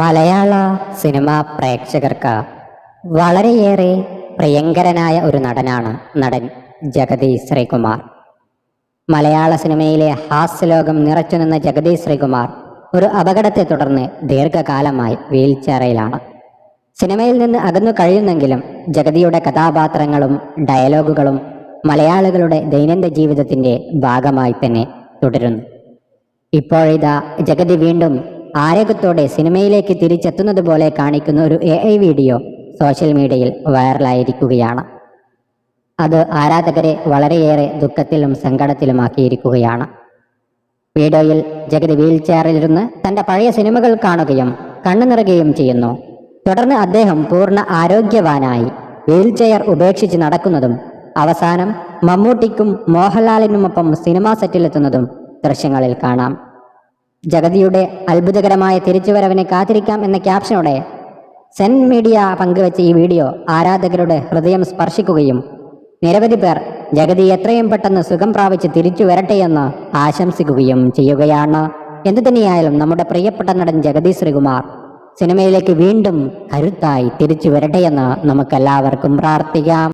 മലയാള cinema പ്രേക്ഷകർക്ക് വളരെയേറെ പ്രിയങ്കരനായ ഒരു നടനാണ് നടൻ ജഗതി ശ്രീകുമാർ. മലയാള സിനിമയിലെ ഹാസ്യലോകം നിറച്ചു നിന്ന ജഗതി ശ്രീകുമാർ ഒരു അപകടത്തെ തുടർന്ന് ദീർഘകാലമായി വീൽചെയറിലാണ്. സിനിമയിൽ നിന്ന് അകന്നു കഴിയുന്നെങ്കിലും ജഗതിയുടെ കഥാപാത്രങ്ങളും ഡയലോഗുകളും മലയാളികളുടെ ദൈനംദിന ജീവിതത്തിന്റെ ഭാഗമായി തന്നെ തുടരുന്നു. ഇപ്പോഴിതാ ജഗതി വീണ്ടും ആരോഗ്യത്തോടെ സിനിമയിലേക്ക് തിരിച്ചെത്തുന്നത് പോലെ കാണിക്കുന്ന ഒരു എ ഐ വീഡിയോ സോഷ്യൽ മീഡിയയിൽ വൈറലായിരിക്കുകയാണ്. അത് ആരാധകരെ വളരെയേറെ ദുഃഖത്തിലും സങ്കടത്തിലുമാക്കിയിരിക്കുകയാണ്. വീഡിയോയിൽ ജഗതി വീൽ ചെയറിലിരുന്ന് തന്റെ പഴയ സിനിമകൾ കാണുകയും കണ്ണു നിറയുകയും ചെയ്യുന്നു. തുടർന്ന് അദ്ദേഹം പൂർണ ആരോഗ്യവാനായി വീൽ ചെയർ ഉപേക്ഷിച്ച് നടക്കുന്നതും അവസാനം മമ്മൂട്ടിക്കും മോഹൻലാലിനുമൊപ്പം സിനിമാ സെറ്റിലെത്തുന്നതും ദൃശ്യങ്ങളിൽ കാണാം. ജഗതിയുടെ അത്ഭുതകരമായ തിരിച്ചുവരവിനെ കാത്തിരിക്കാം എന്ന ക്യാപ്ഷനോടെ സെൻ മീഡിയ പങ്കുവച്ച ഈ വീഡിയോ ആരാധകരുടെ ഹൃദയം സ്പർശിക്കുകയും നിരവധി പേർ ജഗതി എത്രയും പെട്ടെന്ന് സുഖം പ്രാപിച്ച് തിരിച്ചു വരട്ടെയെന്ന് ആശംസിക്കുകയും ചെയ്യുകയാണ്. എന്തു തന്നെയായാലും നമ്മുടെ പ്രിയപ്പെട്ട നടൻ ജഗതി ശ്രീകുമാർ സിനിമയിലേക്ക് വീണ്ടും കരുത്തായി തിരിച്ചു വരട്ടെയെന്ന് നമുക്കെല്ലാവർക്കും പ്രാർത്ഥിക്കാം.